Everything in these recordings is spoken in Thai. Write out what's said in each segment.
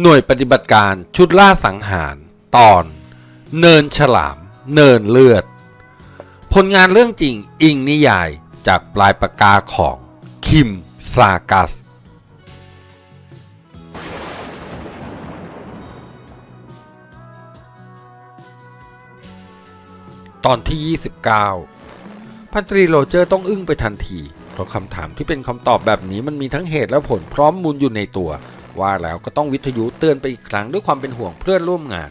หน่วยปฏิบัติการชุดล่าสังหาร ตอน เนินฉลาม เนินเลือด ผลงานเรื่องจริงอิงนิยายจากปลายปากกาของ คิม ซากัส ตอนที่ 29 พันตรีโรเจอร์ต้องอึ้งไปทันที เพราะคำถามที่เป็นคำตอบแบบนี้มันมีทั้งเหตุและผลพร้อมมูลอยู่ในตัว ว่าแล้วก็ต้องวิทยุเตือนไปอีกครั้งด้วยความเป็นห่วงเพื่อนร่วมงาน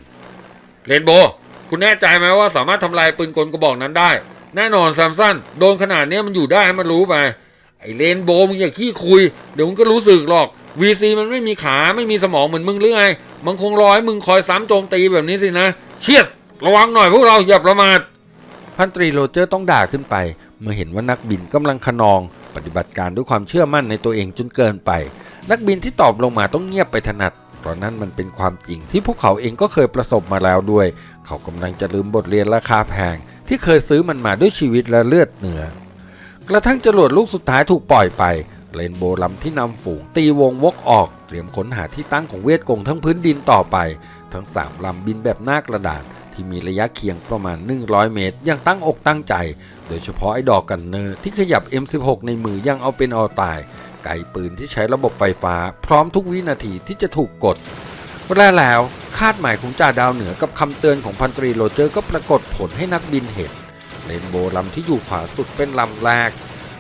เรนโบว์คุณแน่ใจไหมว่าสามารถทำลายปืนกลกระบอกนั้นได้ แน่นอนแซมสันโดนขนาดเนี้ยมันอยู่ได้ให้มันรู้ไป ไอเรนโบว์มึงอย่าขี้คุย เดี๋ยวมึงก็รู้สึกหรอก VC มันไม่มีขาไม่มีสมองเหมือนมึงหรือไง มันคงรอให้มึงคอยซ้ำโจมตีแบบนี้สินะ เชียสระวังหน่อยพวกเราอย่าประมาท พันตรีโรเจอร์ต้องด่าขึ้นไป เมื่อเห็นว่านักบินกำลังขนอง ปฏิบัติการด้วยความเชื่อมั่นในตัวเองจนเกินไป นักบินที่ตอบลงมาต้องเงียบไปถนัดเพราะนั่นมันเป็นความจริงที่พวกเขาเองก็เคยประสบมาแล้วด้วย เขากำลังจะลืมบทเรียนราคาแพง ที่เคยซื้อมันมาด้วยชีวิตและเลือดเหนือกระทั่งจรวดลูกสุดท้ายถูกปล่อยไปเรนโบว์ลำที่นำฝูงตีวงวกออกเตรียมค้นหาที่ตั้งของเวทกงทั้งพื้นดินต่อไป ทั้งสามลำบินแบบหน้ากระดาษที่มีระยะเคียงประมาณ 100 เมตรยังตั้งอกตั้งใจ โดยเฉพาะไอ้ดอกกันเนอร์ที่ขยับ M16 ในมือยังเอาเป็นเอาตาย ไกปืนที่ใช้ระบบไฟฟ้า พร้อมทุกวินาทีที่จะถูกกดและแล้วคาดหมายของจ่าดาวเหนือกับคำเตือนของพันตรีโรเจอร์ก็ปรากฏผลให้นักบินเห็นเรนโบว์ลำที่อยู่ขวาสุดเป็นลำแรก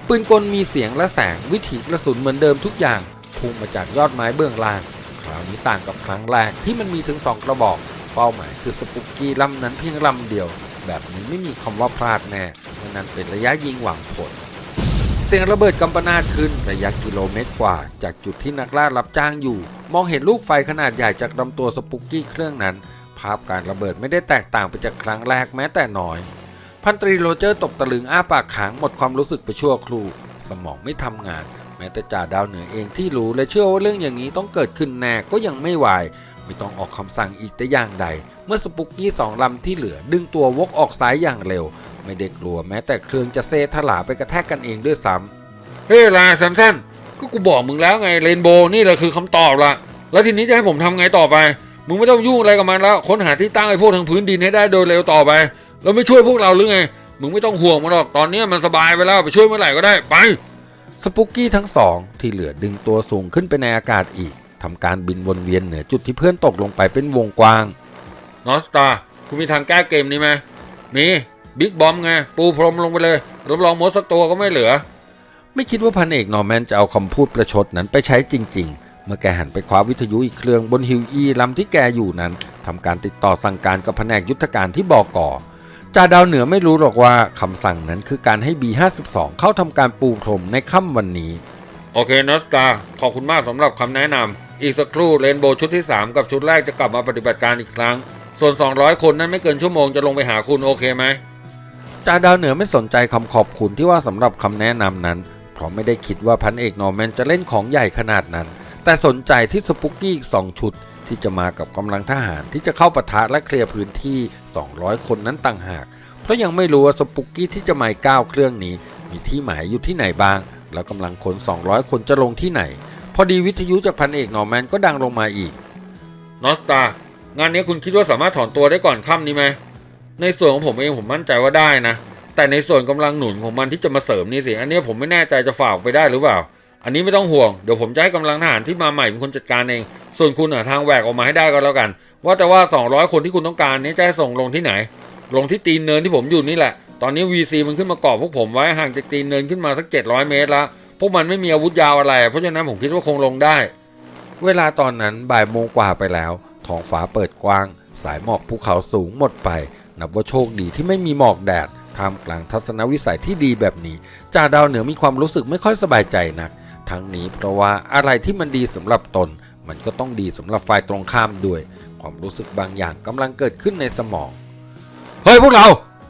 ปืนกลมีเสียงและแสงวิถีกระสุนเหมือนเดิมทุกอย่างพุ่งมาจากยอดไม้เบื้องล่าง คราวนี้ต่างกับครั้งแรกที่มันมีถึงสองกระบอก เป้าหมายคือสปุกกี้ลำนั้นเพียงลำเดียว แบบนี้ไม่มีคำว่าพลาดแน่เพราะนั้นเป็นระยะยิงหวังผล เสียงระเบิดกำปนาตขึ้นระยะกิโลเมตรกว่า จากจุดที่นักล่ารับจ้างอยู่ มองเห็นลูกไฟขนาดใหญ่จากลำตัวสปุกกี้เครื่องนั้น ภาพการระเบิดไม่ได้แตกต่างไปจากครั้งแรกแม้แต่น้อย พันตรีโรเจอร์ตกตะลึงอ้าปากค้างหมดความรู้สึกไปชั่วครู่สมองไม่ทำงาน แม้แต่จ่าดาวเหนือเองที่รู้และเชื่อว่าเรื่องอย่างนี้ต้องเกิดขึ้นแน่ก็ยังไม่ไหวไม่ต้องออกคำสั่งอีกแต่อย่างใด เมื่อสปุกกี้สองลำที่เหลือดึงตัววกออกซ้ายอย่างเร็ว ไม่ได้กลัวแม้แต่เครื่องจะเซถลาไปกระแทกกันเองด้วยซ้ำเฮ้ยลาแซมสันก็กูบอกมึงแล้วไงเรนโบว์นี่แหละคือคำตอบละแล้วทีนี้จะให้ผมทำไงต่อไป มึงไม่ต้องยุ่งอะไรกับมันแล้วค้นหาที่ตั้งไอ้พวกทางพื้นดินให้ได้โดยเร็วต่อไป แล้วไม่ช่วยพวกเราหรือไง มึงไม่ต้องห่วงมันหรอกตอนนี้มันสบายไปแล้วไปช่วยเมื่อไหร่ก็ได้ไปสปุกกี้ทั้งสองที่เหลือดึงตัวสูงขึ้นไปในอากาศอีกทำการบินวนเวียนเหนือจุดที่เพื่อนตกลงไปเป็นวงกว้างนอสตาคุณมีทางแก้เกมนี้ไหมมี บิ๊กบอมไงปูพรมลงไปเลยรับรองมดสักตัวก็ไม่เหลือ ไม่คิดว่าพันเอกนอร์แมนจะเอาคำพูดประชดนั้นไปใช้จริง ๆ เมื่อแกหันไปคว้าวิทยุอีกเครื่องบนฮิวอีลำที่แกอยู่นั้นทำการติดต่อสั่งการกับแผนกยุทธการที่บอกก่อจ่าดาวเหนือไม่รู้หรอกว่าคำสั่งนั้นคือการให้ B52 เข้าทำการปูพรมในค่ำวันนี้ โอเคนอสตาขอบคุณมากสำหรับคำแนะนำอีกสักครู่เรนโบว์ชุดที่ 3 กับชุดแรกจะกลับมาปฏิบัติการอีกครั้ง ส่วน 200 คนนั้นไม่เกินชั่วโมงจะลงไปหาคุณโอเคไหม จาดาวเหนือไม่สนใจคำขอบคุณที่ว่าสำหรับคำแนะนำนั้น เพราะไม่ได้คิดว่าพันเอกนอร์แมนจะเล่นของใหญ่ขนาดนั้น แต่สนใจที่สปุกกี้อีกสองชุด ที่จะมากับกำลังทหารที่จะเข้าปะทะและเคลียร์พื้นที่ 200 คนนั้นต่างหาก เพราะยังไม่รู้ว่าสปุกกี้ที่จะมาก้าวเครื่องนี้ มีที่หมายอยู่ที่ไหนบ้าง แล้วกำลังคน 200 คนจะลงที่ไหน พอดีวิทยุจากพันเอกนอร์แมนก็ดังลงมาอีกนอสตางานนี้คุณคิดว่าสามารถถอนตัวได้ก่อนค่ำนี้ไหม ในส่วนของผมเองผมมั่นใจว่าได้นะ แต่ในส่วนกำลังหนุนของมันที่จะมาเสริมนี่สิ อันนี้ผมไม่แน่ใจจะฝากไปได้หรือเปล่า อันนี้ไม่ต้องห่วง เดี๋ยวผมจะให้กำลังทหารที่มาใหม่เป็นคนจัดการเอง ส่วนคุณหาทางแหวกออกมาให้ได้ก็แล้วกัน ว่าแต่ว่า 200 คนที่คุณต้องการนี้จะส่งลงที่ไหน ลงที่ตีนเนินที่ผมอยู่นี่แหละ ตอนนี้ VC มันขึ้นมาเกาะพวกผมไว้ห่างจากตีนเนินขึ้นมาสัก 700 เมตรแล้ว พวกมันไม่มีอาวุธยาวอะไร เพราะฉะนั้นผมคิดว่าคงลงได้ เวลาตอนนั้นบ่ายโมงกว่าไปแล้ว ท้องฟ้าเปิดกว้าง สายหมอกภูเขาสูงหมดไป นับว่าโชคดีที่ไม่มีหมอกแดดท่ามกลางทัศนวิสัยที่ดีแบบนี้จ่าดาวเหนือมีความรู้สึกไม่ค่อยสบายใจนัก ทั้งนี้เพราะว่าอะไรที่มันดีสำหรับตน มันก็ต้องดีสำหรับฝ่ายตรงข้ามด้วย ความรู้สึกบางอย่างกำลังเกิดขึ้นในสมอง เฮ้ยพวกเรา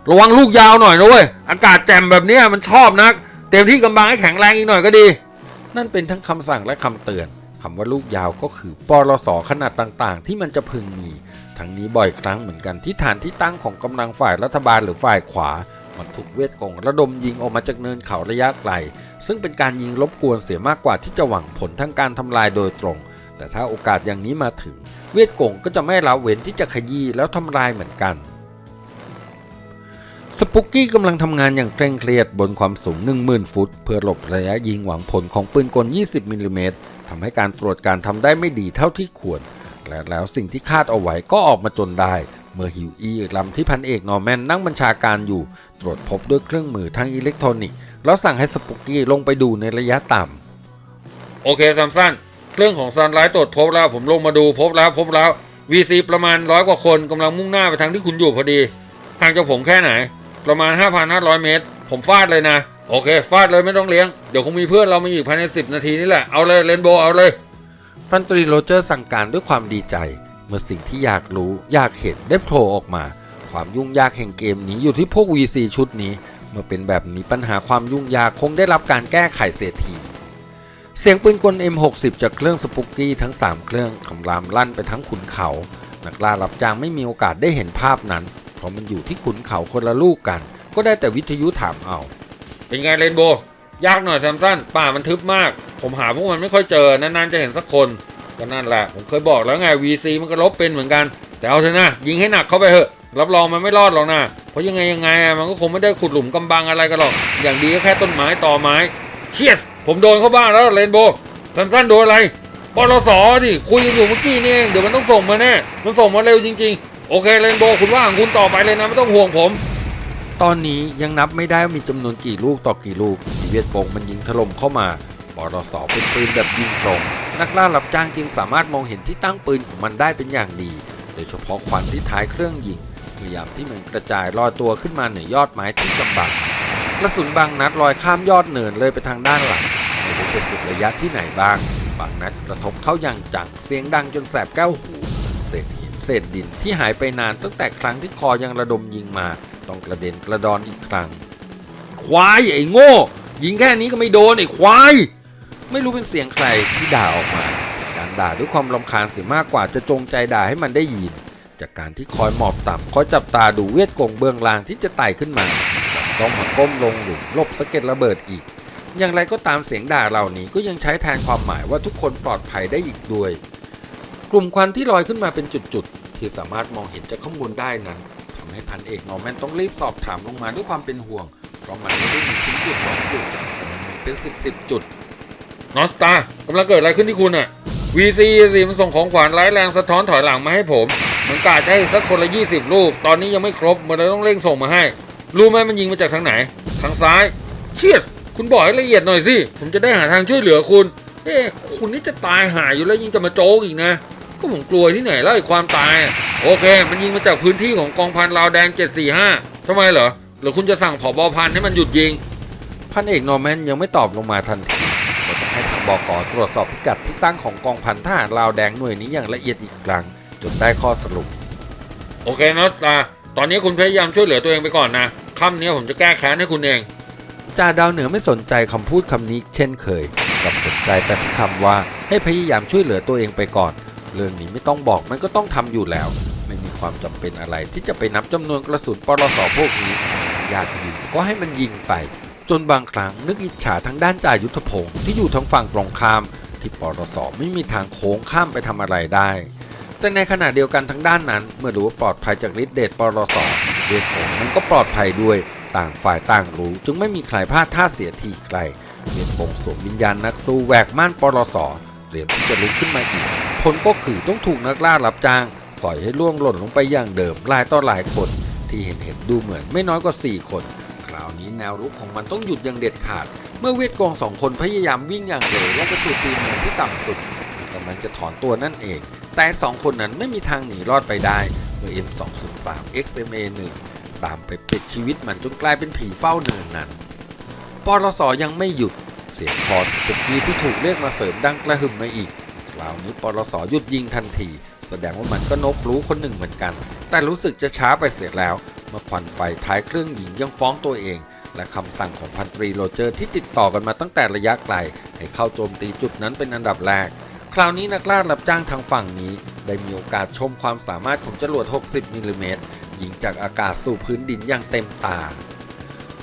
ระวังลูกยาวหน่อยนะเว้ยอากาศแจ่มแบบนี้มันชอบนัก เต็มที่กำบังให้แข็งแรงอีกหน่อยก็ดี นั่นเป็นทั้งคำสั่งและคำเตือนำว่าลูกยาวก็คือปลสขนาดต่างๆ ที่มันจะพึงมี ทั้งนี้บ่อยครั้งเหมือนกันที่ฐานที่ตั้งของกำลังฝ่ายรัฐบาลหรือฝ่ายขวา มันถูกเวทกงระดมยิงออกมาจากเนินเขาระยะไกล ซึ่งเป็นการยิงรบกวนเสียมากกว่าที่จะหวังผลทางการทำลายโดยตรง แต่ถ้าโอกาสอย่างนี้มาถึง เวียดกงก็จะไม่ละเว้นที่จะขยี้แล้วทำลายเหมือนกันสปุกกี้กำลังทำงานอย่างเคร่งเครียดบนความสูง 10,000 ฟุต เพื่อหลบระยะยิงหวังผลของปืนกล 20 มิลลิเมตร ทำให้การตรวจการทำได้ไม่ดีเท่าที่ควร และแล้วสิ่งที่คาดเอาไว้ก็ออกมาจนได้ เมื่อฮิวอีลำที่พันเอกนอร์แมนนั่งบัญชาการอยู่ ตรวจพบด้วยเครื่องมือทางอิเล็กทรอนิกส์แล้วสั่งให้สปุกกี้ลงไปดูในระยะต่ำโอเคซัมซันเครื่องของซันไลท์ตรวจพบแล้วผมลงมาดูพบแล้วพบแล้ว VC ประมาณร้อยกว่าคนกำลังมุ่งหน้าไปทางที่คุณอยู่พอดีห่างจากผมแค่ไหน ประมาณ 5,500 เมตร ผมฟาดเลยนะ โอเค ฟาดเลยไม่ต้องเลี้ยง เดี๋ยวคงมีเพื่อนเรามาอีกภายใน 10 นาทีนี่แหละ เอาเลยเรนโบว์เอาเลย พันตรีโรเจอร์สั่งการด้วยความดีใจ เมื่อสิ่งที่อยากรู้อยากเห็นได้โผล่ออกมา ความยุ่งยากแห่งเกมนี้อยู่ที่พวก VC ชุดนี้ เมื่อเป็นแบบนี้ปัญหาความยุ่งยากคงได้รับการแก้ไขเสียทีเสียงปืนกล M60 จากเครื่องสปุกกี้ทั้ง 3 เครื่องคำรามลั่นไปทั้งขุนเขา นักล่ารับจ้างไม่มีโอกาสได้เห็นภาพนั้น เพราะมันอยู่ที่ขุนเขาคนละลูกกัน ก็ได้แต่วิทยุถามเอา เป็นไงเรนโบว์ยากหน่อยแซมซันป่ามันทึบมาก ผมหาพวกมันไม่ค่อยเจอนานๆจะเห็นสักคนก็นั่นแหละ ผมเคยบอกแล้วไง VC มันก็ลบเป็นเหมือนกัน แต่เอาเถอะนะยิงให้หนักเข้าไปเถอะรับรองมันไม่รอดหรอกนะเพราะยังไงยังไงมันก็คงไม่ได้ขุดหลุมกำบังอะไรกันหรอก อย่างดีก็แค่ต้นไม้ต่อไม้เชียสผมโดนเข้าบ้างแล้วเรนโบว์ซัมซันโดนอะไรปลสอดิคุยกันอยู่เมื่อกี้นี่เองเดี๋ยวมันต้องส่งมาแน่มันส่งมาเร็วจริง ๆ โอเคเรนโบว์คุณว่าของคุณต่อไปเลยนะไม่ต้องห่วงผม ตอนนี้ยังนับไม่ได้ว่ามีจำนวนกี่ลูกต่อกี่ลูกที่เวียดกงมันยิงถล่มเข้ามาปรสเป็นปืนแบบยิงตรง นักล่ารับจ้างจึงสามารถมองเห็นที่ตั้งปืนของมันได้เป็นอย่างดี โดยเฉพาะควันที่ท้ายเครื่องยิงพยายามที่มันกระจายลอยตัวขึ้นมาเหนือยอดไม้ที่กำบังกระสุนบางนัดลอยข้ามยอดเนินเลยไปทางด้านหลังไม่รู้ไปสุดระยะที่ไหนบ้าง บางนัดกระทบเข้าอย่างจัง เสียงดังจนแสบแก้วหู เศษหินเศษดินที่หายไปนานตั้งแต่ครั้งที่คอยังระดมยิงมา ต้องกระเด็นกระดอนอีกครั้ง ควายไอ้โง่ ยิงแค่นี้ก็ไม่โดนไอ้ควาย ไม่รู้เป็นเสียงใครที่ด่าออกมา การด่าด้วยความรำคาญเสียมากกว่าจะจงใจด่าให้มันได้ยิน จากการที่คอยหมอบต่ำคอยจับตาดูเวทกงเบื้องล่างที่จะไต่ขึ้นมาต้องมาก้มลงหลุมลบสะเก็ดระเบิดอีก อย่างไรก็ตามเสียงด่าเหล่านี้ก็ยังใช้แทนความหมายว่าทุกคนปลอดภัยได้อีกด้วย กลุ่มควันที่ลอยขึ้นมาเป็นจุดๆที่สามารถมองเห็นจากข้างบนได้นั้น ให้พันเอกนอร์แมนต้องรีบสอบถามลงมาด้วยความเป็นห่วง เพราะมันไม่ได้มีเพียงจุดสองจุดแต่มันมีเป็นสิบสิบจุด นอสตากำลังเกิดอะไรขึ้นที่คุณอะ VC สิมันส่งของขวัญร้ายแรงสะท้อนถอยหลังมาให้ผม เหมือนกาจะให้สักคนละ 20 ลูก ตอนนี้ยังไม่ครบ มันเลยต้องเร่งส่งมาให้ รู้ไหมมันยิงมาจากทางไหน ทางซ้าย เชียสคุณบอกให้ละเอียดหน่อยสิ ผมจะได้หาทางช่วยเหลือคุณ เอ๊ะคุณนี่จะตายหายอยู่แล้วยิงจะมาโจกอีกนะ ก็ผมกลัวที่ไหนแล้วไอ้ความตายอะ โอเค มันยิงมาจากพื้นที่ของกองพันราวแดง 745 ทำไมเหรอ หรือคุณจะสั่งผอบอพันให้มันหยุดยิง พันเอกนอร์แมนยังไม่ตอบลงมาทันทีก็จะให้ทางบกตรวจสอบพิกัดที่ตั้งของกองพันทหารลาวแดงหน่วยนี้อย่างละเอียดอีกครั้งจนได้ข้อสรุป โอเคนอสตา ตอนนี้คุณพยายามช่วยเหลือตัวเองไปก่อนนะค่ำนี้ผมจะแก้แค้นให้คุณเอง จ่าดาวเหนือไม่สนใจคำพูดคำนี้ เช่นเคยกลับสนใจแต่ที่คำว่าให้พยายามช่วยเหลือตัวเองไปก่อน เรื่องนี้ไม่ต้องบอกมันก็ต้องทำอยู่แล้ว ไม่มีความจำเป็นอะไรที่จะไปนับจำนวนกระสุนปรสพวกนี้ อยากยิงก็ให้มันยิงไป จนบางครั้งนึกอิจฉาทางด้านจ่ายุทธพงศ์ที่อยู่ทางฝั่งตรงข้าม ที่ปรสไม่มีทางโค้งข้ามไปทำอะไรได้ แต่ในขณะเดียวกันทางด้านนั้น เมื่อรู้ว่าปลอดภัยจากฤทธิ์เดชปรสเวทผงมันก็ปลอดภัยด้วยต่างฝ่ายต่างรู้ จึงไม่มีใครพลาดท่าเสียทีใครเวทผงสวมวิญญาณนักสู้แหวกม่านปรสเตรียมที่จะลุกขึ้นมาอีก ผลก็คือต้องถูกนักล่ารับจ้างสอยให้ล่วงหล่นลงไปอย่างเดิมหลายต่อหลายคน ที่เห็นเห็นดูเหมือนไม่น้อยกว่า 4 คน คราวนี้แนวรุกของมันต้องหยุดอย่างเด็ดขาด เมื่อเวทกองสองคนพยายามวิ่งอย่างเร็วแลงไปสู่ตีนเนินที่ต่ำสุดกำลังจะถอนตัวนั่นเอง แต่สองคนนั้นไม่มีทางหนีรอดไปได้เมื่อ M203 XMA 1 ตามไปปิดชีวิตมันจนกลายเป็นผีเฝ้าเนินนั้นปรสยังไม่หยุดเสียงคอสปุกี้ที่ถูกเรียกมาเสริมดังกระหึ่มมาอีก ราวนี้ปรสหยุดยิงทันที แสดงว่ามันก็นกรู้คนหนึ่งเหมือนกัน แต่รู้สึกจะช้าไปเสียแล้ว เมื่อควันไฟท้ายเครื่องยิงยังฟ้องตัวเอง และคำสั่งของพันตรีโรเจอร์ที่ติดต่อกันมาตั้งแต่ระยะไกล ให้เข้าโจมตีจุดนั้นเป็นอันดับแรก คราวนี้นักล่ารับจ้างทางฝั่งนี้ ได้มีโอกาสชมความสามารถของจรวด 60มิลลิเมตรยิงจากอากาศสู่พื้นดินอย่างเต็มตา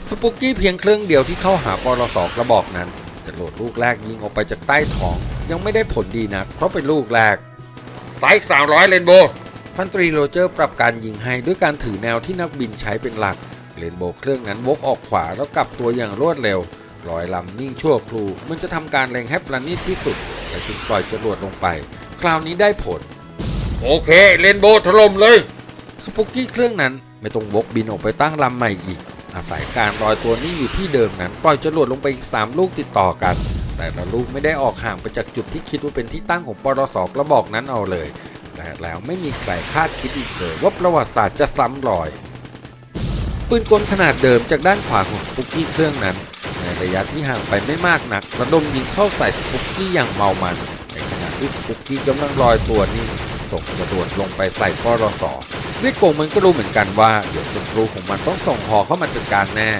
สปุกกี้เพียงเครื่องเดียวที่เข้าหาปรสกระบอกนั้นจรวดลูกแรกยิงออกไปจากใต้ท้อง ยังไม่ได้ผลดีนักเพราะเป็นลูกแรกไซส์สามร้อยเรนโบพันตรีโรเจอร์ปรับการยิงให้ด้วยการถือแนวที่นักบินใช้เป็นหลักเรนโบว์เครื่องนั้นวกออกขวาแล้วกลับตัวอย่างรวดเร็วลอยลำนิ่งชั่วครู มันจะทำการเล็งให้ประณีตที่สุดแต่จึงปล่อยจรวดลงไป คราวนี้ได้ผล โอเคเรนโบถล่มเลยสปุกกี้เครื่องนั้นไม่ต้องวกบินออกไปตั้งลำใหม่อีก อาศัยการลอยตัวนิ่งอยู่ที่เดิมนั้นปล่อยจรวดลงไปอีก 3 ลูกติดต่อกัน แต่ละลูกไม่ได้ออกห่างไปจากจุดที่คิดว่าเป็นที่ตั้งของปรสกระบอกนั้นเอาเลย แต่แล้วไม่มีใครคาดคิดอีกเลยว่าประวัติศาสตร์จะซ้ำรอย ปืนกลขนาดเดิมจากด้านขวาของสปุกกี้เครื่องนั้น ในระยะที่ห่างไปไม่มากนักระดมยิงเข้าใส่สปุกกี้อย่างเมามันในขณะที่สปุกกี้กำลังลอยตัวนิ่งส่งกระโดดลงไปใส่ปรสเวียดกงมันก็รู้เหมือนกันว่าเดี๋ยวศัตรูของมันต้องส่งหอเข้ามาจัดการแน่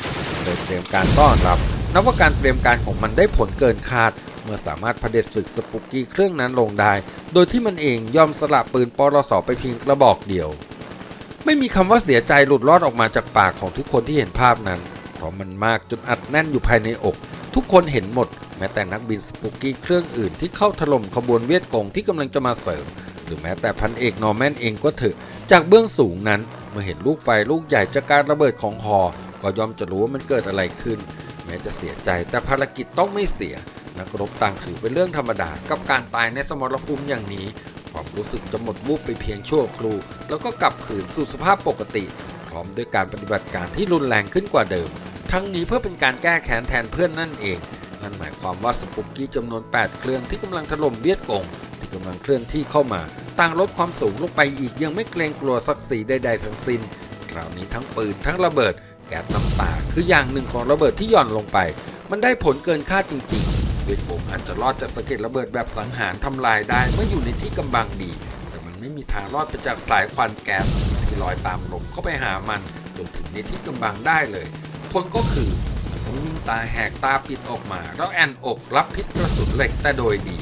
เลยเตรียมการต้อนรับ นับว่าการเตรียมการของมันได้ผลเกินคาด เมื่อสามารถเผด็จศึกสปุกกี้เครื่องนั้นลงได้ โดยที่มันเองยอมสละปืนปรสไปเพียงกระบอกเดียว ไม่มีคำว่าเสียใจหลุดรอดออกมาจากปากของทุกคนที่เห็นภาพนั้น เพราะมันมากจนอัดแน่นอยู่ภายในอก ทุกคนเห็นหมด แม้แต่นักบินสปุกกี้เครื่องอื่นที่เข้าถล่มขบวนเวียดกงที่กำลังจะมาเสริม หรือแม้แต่พันเอกนอร์แมนเองก็เถอะจากเบื้องสูงนั้นเมื่อเห็นลูกไฟลูกใหญ่จากการระเบิดของฮอก็ยอมจะรู้ว่ามันเกิดอะไรขึ้น แม้จะเสียใจแต่ภารกิจต้องไม่เสีย นักรบต่างถือเป็นเรื่องธรรมดา กับการตายในสมรภูมิอย่างนี้ ความรู้สึกจะหมดวูบไปเพียงชั่วครู่แล้วก็กลับคืนสู่สภาพปกติ พร้อมด้วยการปฏิบัติการที่รุนแรงขึ้นกว่าเดิม ทั้งนี้เพื่อเป็นการแก้แค้นแทนเพื่อนนั่นเองนั่นหมายความว่าสปุกกี้จำนวน 8 เครื่องที่กำลังถล่มเวียดกงที่กำลังเคลื่อนที่เข้ามา ต่างลดความสูงลงไปอีกยังไม่เกรงกลัวศักดิ์ศรีใดๆทั้งสิ้นคราวนี้ทั้งปืนทั้งระเบิด แก๊สน้ำตาคืออย่างหนึ่งของระเบิดที่หย่อนลงไป มันได้ผลเกินคาดจริงๆเวียดกงอาจจะรอดจากสะเก็ดระเบิดแบบสังหารทำลายได้เมื่ออยู่ในที่กำบังดี แต่มันไม่มีทางรอดไปจากสายควันแก๊สที่ลอยตามลมเข้าไปหามันจนถึงในที่กำบังได้เลยผลก็คือมันต้องวิ่งตาแหกตาปิดออกมา แล้วแอนอกรับพิษกระสุนเหล็กแต่โดยดี